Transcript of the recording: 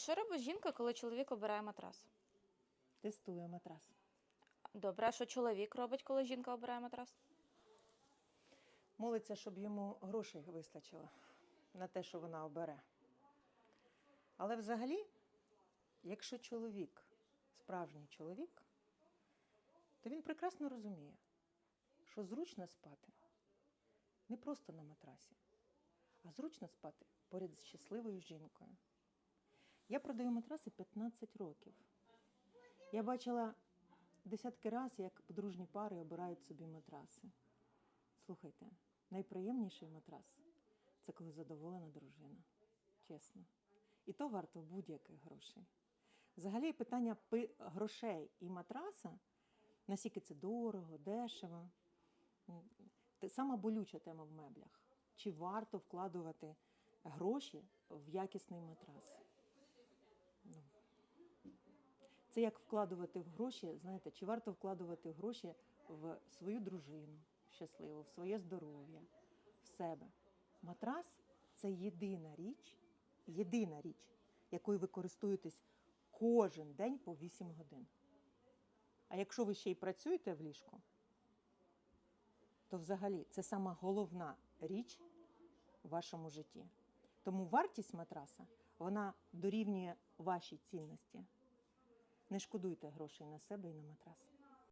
що робить жінка, коли чоловік обирає матрас? Тестує матрас. Добре, а що чоловік робить, коли жінка обирає матрас? Молиться, щоб йому грошей вистачило на те, що вона обере. Але взагалі, якщо чоловік, справжній чоловік, то він прекрасно розуміє, що зручно спати не просто на матрасі, а зручно спати поряд з щасливою жінкою. Я продаю матраси 15 років. Я бачила десятки разів, як подружні пари обирають собі матраси. Слухайте, найприємніший матрас це коли задоволена дружина. Чесно. І то варто будь-яких грошей. Взагалі, питання грошей і матраса, наскільки це дорого, дешево. сама болюча тема в меблях. Чи варто вкладувати гроші в якісний матрас? Це як вкладувати в гроші, знаєте, чи варто вкладувати гроші в свою дружину щасливу, в своє здоров'я, в себе. Матрас це єдина річ, єдина річ, якою ви користуєтесь кожен день по 8 годин. А якщо ви ще й працюєте в ліжку, то взагалі це сама головна річ в вашому житті. Тому вартість матраса вона дорівнює вашій цінності. Не шкодуйте грошей на себе і на матрас.